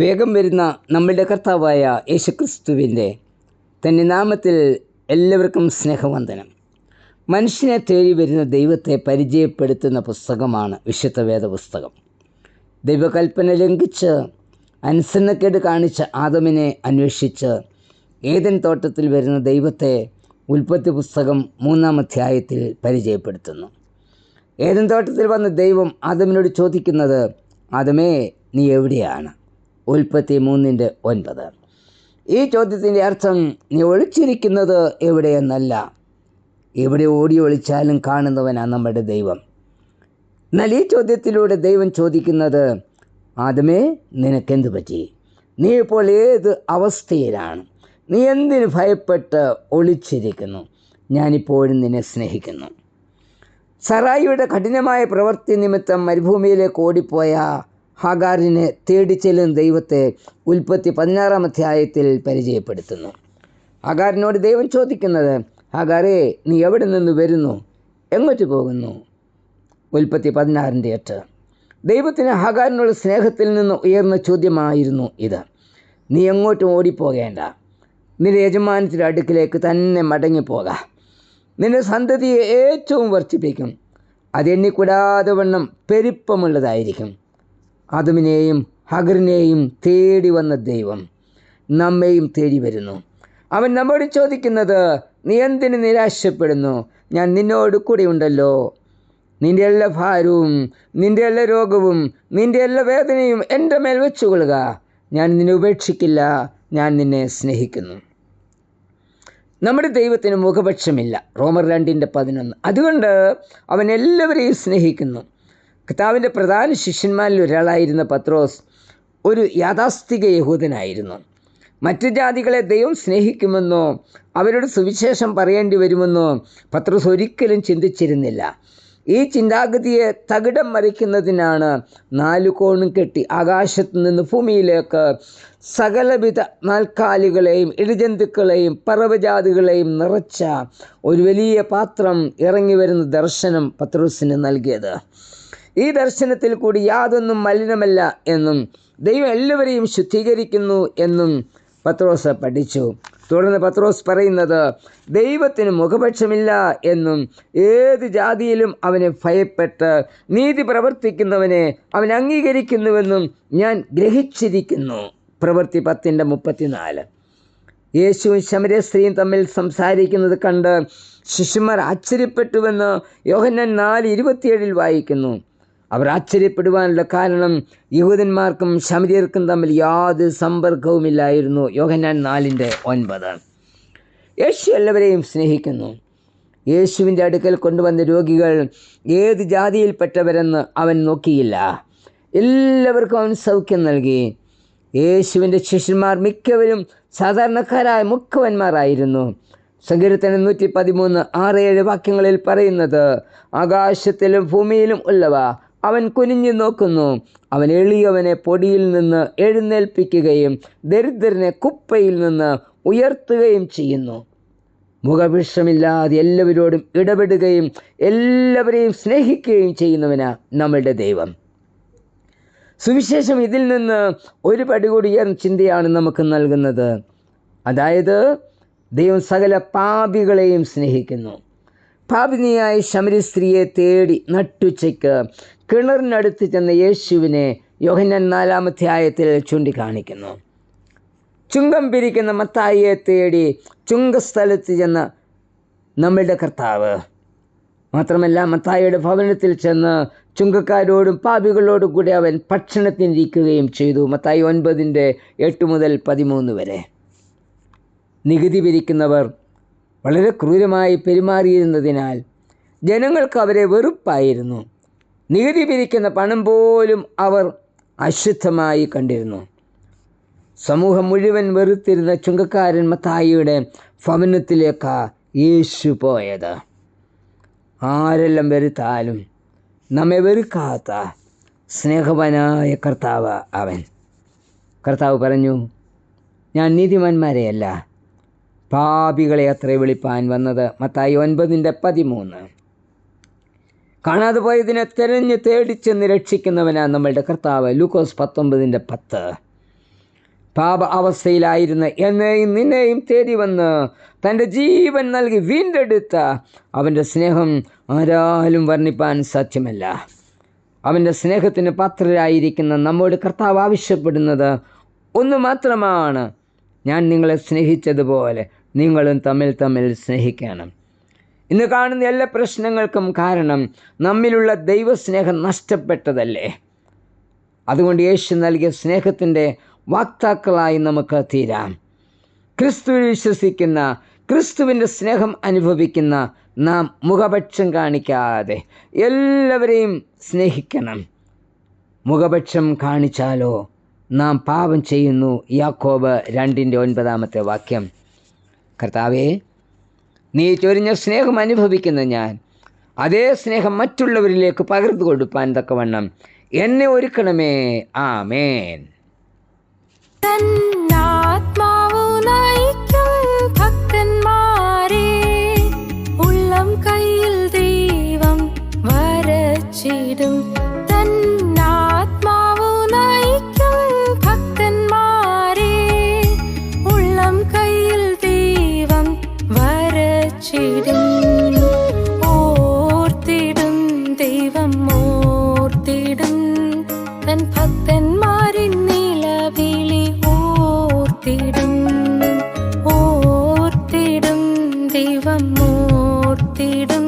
വേഗം വരുന്ന നമ്മളുടെ കർത്താവായ യേശുക്രിസ്തുവിന്റെ തന്റെ നാമത്തിൽ എല്ലാവർക്കും സ്നേഹവന്ദനം. മനുഷ്യനെ തേടി വരുന്ന ദൈവത്തെ പരിചയപ്പെടുത്തുന്ന പുസ്തകമാണ് വിശുദ്ധ വേദ പുസ്തകം ദൈവകൽപ്പന ലംഘിച്ച് അനുസരണക്കേട് കാണിച്ച ആദമിനെ അന്വേഷിച്ച് ഏതൻ തോട്ടത്തിൽ വരുന്ന ദൈവത്തെ ഉൽപ്പത്തി പുസ്തകം മൂന്നാം അധ്യായത്തിൽ പരിചയപ്പെടുത്തുന്നു. ഏതൻ തോട്ടത്തിൽ വന്ന ദൈവം ആദമിനോട് ചോദിക്കുന്നത് ആദമേ നീ എവിടെയാണ്? ഉൽപ്പത്തി മൂന്നിന്റെ ഒൻപത്. ഈ ചോദ്യത്തിന്റെ അർത്ഥം നീ ഒളിച്ചിരിക്കുന്നത് എവിടെയെന്നല്ല. എവിടെ ഓടി ഒളിച്ചാലും കാണുന്നവനാണ് നമ്മുടെ ദൈവം. എന്നാൽ ഈ ചോദ്യത്തിലൂടെ ദൈവം ചോദിക്കുന്നത് ആദ്യമേ നിനക്കെന്ത് പറ്റി? നീ ഇപ്പോൾ ഏത് അവസ്ഥയിലാണ്? നീ എന്തിനു ഭയപ്പെട്ട് ഒളിച്ചിരിക്കുന്നു? ഞാനിപ്പോഴും നിന്നെ സ്നേഹിക്കുന്നു. സറായിയുടെ കഠിനമായ പ്രവൃത്തി നിമിത്തം മരുഭൂമിയിലേക്ക് ഓടിപ്പോയ ഹാഗാറിനെ തേടി ചെല്ലുന്ന ദൈവത്തെ ഉൽപ്പത്തി പതിനാറാം അധ്യായത്തിൽ പരിചയപ്പെടുത്തുന്നു. ഹാഗാറിനോട് ദൈവം ചോദിക്കുന്നത് ഹാഗാറേ നീ എവിടെ നിന്ന് വരുന്നു? എങ്ങോട്ട് പോകുന്നു? ഉൽപ്പത്തി പതിനാറിന്റെ എട്ട്. ദൈവത്തിന് ഹാഗാറിനുള്ള സ്നേഹത്തിൽ നിന്ന് ഉയർന്ന ചോദ്യമായിരുന്നു ഇത്. നീ എങ്ങോട്ടും ഓടിപ്പോകേണ്ട. നിന്റെ യജമാനത്തിന്റെ അടുക്കിലേക്ക് തന്നെ മടങ്ങിപ്പോക. നിന്റെ സന്തതിയെ ഏറ്റവും വർദ്ധിപ്പിക്കും. അതെണ്ണിക്കൂടാതെ വണ്ണം പെരുപ്പമുള്ളതായിരിക്കും. അതുമിനെയും ഹഗറിനെയും തേടി വന്ന ദൈവം നമ്മെയും തേടി വരുന്നു. അവൻ നമ്മോട് ചോദിക്കുന്നത് നീ എന്തിന് നിരാശപ്പെടുന്നു? ഞാൻ നിന്നോട് കൂടെ ഉണ്ടല്ലോ. നിന്റെ എല്ലാ ഭാരവും നിന്റെ എല്ലാ രോഗവും നിന്റെ എല്ലാ വേദനയും എന്റെ മേൽ വെച്ചുകൊള്ളുക. ഞാൻ നിന്നെ ഉപേക്ഷിക്കില്ല. ഞാൻ നിന്നെ സ്നേഹിക്കുന്നു. നമ്മുടെ ദൈവത്തിന് മുഖപക്ഷമില്ല. റോമർ രണ്ടിന്റെ പതിനൊന്ന്. അതുകൊണ്ട് അവൻ എല്ലാവരെയും സ്നേഹിക്കുന്നു. കർത്താവിന്റെ പ്രധാന ശിഷ്യന്മാരിൽ ഒരാളായിരുന്ന പത്രോസ് ഒരു യാഥാസ്ഥിക യഹൂദനായിരുന്നു. മറ്റു ജാതികളെ ദൈവം സ്നേഹിക്കുമെന്നോ അവരുടെ സുവിശേഷം പറയേണ്ടി വരുമെന്നോ പത്രോസ് ഒരിക്കലും ചിന്തിച്ചിരുന്നില്ല. ഈ ചിന്താഗതിയെ തകിടം മറിക്കുന്നതിനാണ് നാലു കോണും കെട്ടി ആകാശത്ത് നിന്ന് ഭൂമിയിലേക്ക് സകലവിധ നാൽക്കാലികളെയും ഇഴജന്തുക്കളെയും പറവജാതികളെയും നിറച്ച ഒരു വലിയ പാത്രം ഇറങ്ങി വരുന്ന ദർശനം പത്രോസിന് നൽകിയത്. ഈ ദർശനത്തിൽ കൂടി യാതൊന്നും മലിനമല്ല എന്നും ദൈവം എല്ലാവരെയും ശുദ്ധീകരിക്കുന്നു എന്നും പത്രോസ് പഠിച്ചു. തുടർന്ന് പത്രോസ് പറയുന്നത് ദൈവത്തിന് മുഖപക്ഷമില്ല എന്നും ഏത് ജാതിയിലും അവനെ ഭയപ്പെട്ട് നീതി പ്രവർത്തിക്കുന്നവനെ അവൻ അംഗീകരിക്കുന്നുവെന്നും ഞാൻ ഗ്രഹിച്ചിരിക്കുന്നു. പ്രവൃത്തി പത്തിന്റെ മുപ്പത്തിനാല്. യേശുവും ശമര സ്ത്രീയും തമ്മിൽ സംസാരിക്കുന്നത് കണ്ട് ശിശുമാർ ആശ്ചര്യപ്പെട്ടുവെന്ന് യോഹന്നൻ നാല് ഇരുപത്തിയേഴിൽ വായിക്കുന്നു. അവർ ആശ്ചര്യപ്പെടുവാനുള്ള കാരണം യഹൂദന്മാർക്കും ശമരിയർക്കും തമ്മിൽ യാതൊരു സമ്പർക്കവുമില്ലായിരുന്നു. യോഹന്നാൻ നാലിന്റെ ഒൻപത്. യേശു എല്ലാവരെയും സ്നേഹിക്കുന്നു. യേശുവിന്റെ അടുക്കൽ കൊണ്ടുവന്ന രോഗികൾ ഏത് ജാതിയിൽപ്പെട്ടവരെന്ന് അവൻ നോക്കിയില്ല. എല്ലാവർക്കും അവൻ സൗഖ്യം നൽകി. യേശുവിന്റെ ശിഷ്യന്മാർ മിക്കവരും സാധാരണക്കാരായ മുഖവന്മാരായിരുന്നു. സങ്കീർത്തനം നൂറ്റി പതിമൂന്ന് ആറ് ഏഴ് വാക്യങ്ങളിൽ പറയുന്നത് ആകാശത്തിലും ഭൂമിയിലും ഉള്ളവ അവൻ കുനിഞ്ഞു നോക്കുന്നു. അവൻ എളിയവനെ പൊടിയിൽ നിന്ന് എഴുന്നേൽപ്പിക്കുകയും ദരിദ്രനെ കുപ്പയിൽ നിന്ന് ഉയർത്തുകയും ചെയ്യുന്നു. മുഖവിഷമില്ലാതെ എല്ലാവരോടും ഇടപെടുകയും എല്ലാവരെയും സ്നേഹിക്കുകയും ചെയ്യുന്നവനാ നമ്മളുടെ ദൈവം. സുവിശേഷം ഇതിൽ നിന്ന് ഒരു പടി കൂടി ഉയർന്ന ചിന്തയാണ് നമുക്ക് നൽകുന്നത്. അതായത് ദൈവം സകല പാപികളെയും സ്നേഹിക്കുന്നു. പാപിനിയായ ശമരി സ്ത്രീയെ തേടി നട്ടുച്ചയ്ക്ക് കിണറിനടുത്ത് ചെന്ന യേശുവിനെ യോഹന്നൻ നാലാമധ്യായത്തിൽ ചൂണ്ടിക്കാണിക്കുന്നു. ചുങ്കം പിരിക്കുന്ന മത്തായിയെ തേടി ചുങ്കസ്ഥലത്ത് ചെന്ന നമ്മളുടെ കർത്താവ്. മാത്രമല്ല മത്തായിയുടെ ഭവനത്തിൽ ചെന്ന് ചുങ്കക്കാരോടും പാപികളോടും കൂടി അവൻ ഭക്ഷണത്തിനിരിക്കുകയും ചെയ്തു. മത്തായി ഒൻപതിന്റെ എട്ട് മുതൽ പതിമൂന്ന് വരെ. നികുതി പിരിക്കുന്നവർ വളരെ ക്രൂരമായി പെരുമാറിയിരുന്നതിനാൽ ജനങ്ങൾക്ക് അവരെ വെറുപ്പായിരുന്നു. നികുതി പിരിക്കുന്ന പണം പോലും അവർ അശുദ്ധമായി കണ്ടിരുന്നു. സമൂഹം മുഴുവൻ വെറുത്തിരുന്ന ചുങ്കക്കാരൻ മത്തായിയുടെ ഭവനത്തിലേക്കാ യേശു പോയത്. ആരെല്ലാം വെറുത്താലും നമ്മെ വെറുക്കാത്ത സ്നേഹവനായ കർത്താവ് അവൻ. കർത്താവ് പറഞ്ഞു ഞാൻ നീതിമാന്മാരെയല്ല പാപികളെ അത്ര വിളിപ്പാൻ വന്നത്? മത്തായി ഒൻപതിന്റെ പതിമൂന്ന്. കാണാതെ പോയതിനെ തെരഞ്ഞ് തേടിച്ചെന്ന് രക്ഷിക്കുന്നവനാണ് നമ്മളുടെ കർത്താവ്. ലൂക്കോസ് പത്തൊമ്പതിന്റെ പത്ത്. പാപ അവസ്ഥയിലായിരുന്ന എന്നെയും നിന്നെയും തേടി വന്ന് തന്റെ ജീവൻ നൽകി വീണ്ടെടുത്ത അവന്റെ സ്നേഹം ആരാലും വർണിപ്പാൻ സാധ്യമല്ല. അവന്റെ സ്നേഹത്തിന് പാത്രരായിരിക്കുന്ന നമ്മോട് കർത്താവ് ആവശ്യപ്പെടുന്നത് ഒന്ന് മാത്രമാണ്. ഞാൻ നിങ്ങളെ സ്നേഹിച്ചതുപോലെ നിങ്ങളും തമ്മിൽ തമ്മിൽ സ്നേഹിക്കണം. ഇന്ന് കാണുന്ന എല്ലാ പ്രശ്നങ്ങൾക്കും കാരണം നമ്മിലുള്ള ദൈവസ്നേഹം നഷ്ടപ്പെട്ടതല്ലേ? അതുകൊണ്ട് യേശു നൽകിയ സ്നേഹത്തിന്റെ വാക്താക്കളായി നമുക്ക് തീരാം. ക്രിസ്തുവിൽ വിശ്വസിക്കുന്ന ക്രിസ്തുവിന്റെ സ്നേഹം അനുഭവിക്കുന്ന നാം മുഖപക്ഷം കാണിക്കാതെ എല്ലാവരെയും സ്നേഹിക്കണം. മുഖപക്ഷം കാണിച്ചാലോ? നാം പാപം ചെയ്യുന്നു. യാക്കോബ് രണ്ടിന്റെ ഒൻപതാമത്തെ വാക്യം. കർത്താവേ നീ ചൊരിഞ്ഞ സ്നേഹം അനുഭവിക്കുന്ന ഞാൻ. അതേ സ്നേഹം മറ്റുള്ളവരിലേക്ക് പകർന്നു കൊടുപ്പാൻ തക്കവണ്ണം എന്നെ ഒരുക്കണമേ. ആമേൻ. തന്നാത്മാവു വരച്ചിടും ഓർത്തിടും ദൈവം ഓർത്തിടും. തൻ ഭക്തന്മാരിൻ നിലവിളി ഓർത്തിടും ഓർത്തിടും ദൈവം ഓർത്തിടും.